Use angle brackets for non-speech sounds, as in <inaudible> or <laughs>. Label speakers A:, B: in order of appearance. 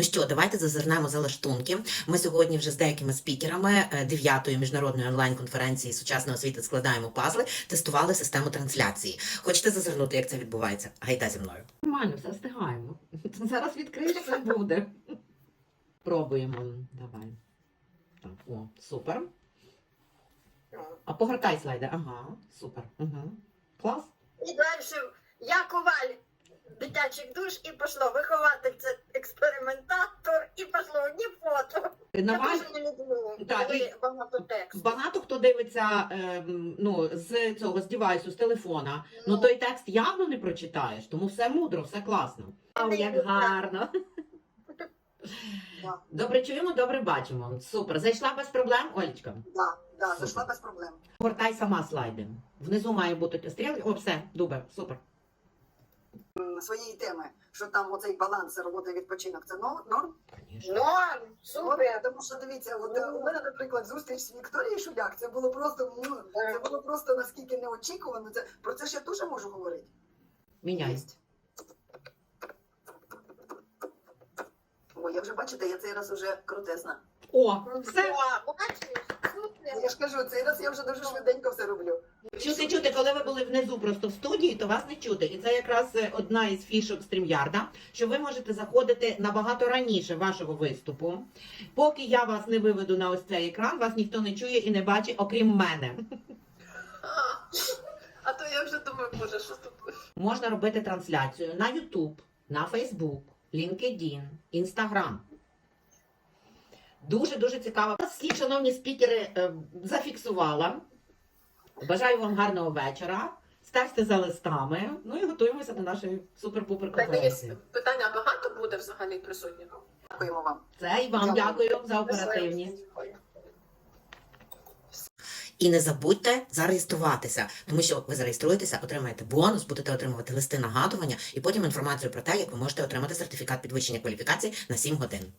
A: Ну що, давайте зазирнемо за лаштунки. Ми сьогодні вже з деякими спікерами е, 9-ї міжнародної онлайн-конференції сучасної освіти складаємо пазли, тестували систему трансляції. Хочете зазирнути, як це відбувається? Гайда зі мною. Нормально, все встигаємо. Зараз відкриєш, все буде. Пробуємо. Давай. Так, о, супер. А погортай слайди. Ага, супер. Угу. Клас.
B: І далі я коваль дитячих душ і пішло. Вихователь це одні люблю,
A: Так, і-
B: багато тексту.
A: Багато хто дивиться ем, ну, з цього з дівайсу, з телефона. Ну той текст явно не прочитаєш, тому все мудро, все класно. Вау, як гарно.
C: Да.
A: Добре чуємо, добре бачимо. Супер. Зайшла без проблем, Олечка.
C: Да, да, зайшла без проблем.
A: Гортай сама слайди. Внизу має бути стріл. О, все, дубе, супер.
C: Своєї теми, що там оцей баланс роботи і відпочинок, це норм? норм?
B: Норм, супер.
C: От, Тому що дивіться, от е, у мене, наприклад, зустріч з Вікторією Шуляк, це було просто ну, це було просто наскільки неочікувано. Це про це ж я теж можу говорити.
A: Міняй.
C: О, я вже бачите, я цей раз уже крутезна.
A: О, все.
B: О?
C: Я ж кажу, цей раз я вже дуже швиденько все роблю.
A: Чути, чути, коли ви були внизу просто в студії, то вас не чути. І це якраз е, одна із фішок стрімярда, що ви можете заходити набагато раніше вашого виступу. Поки я вас не виведу на ось цей екран, вас ніхто не чує і не бачить, окрім мене. <laughs>
D: А то я вже думаю, боже, що тут.
A: Можна робити трансляцію на YouTube, на Facebook, LinkedIn, Instagram. Дуже дуже цікаво. Всі шановні спікери е, зафіксувала. Бажаю вам гарного вечора. Стежте за листами. Ну і готуємося до нашої супер-пупер конференції.
D: питання багато буде взагалі присутніх.
C: Дякуємо вам.
A: Це і вам дякую за оперативність. І не забудьте зареєструватися, тому що ви зареєструєтеся, отримаєте бонус, будете отримувати листи нагадування і потім інформацію про те, як ви можете отримати сертифікат підвищення кваліфікації на 7 годин.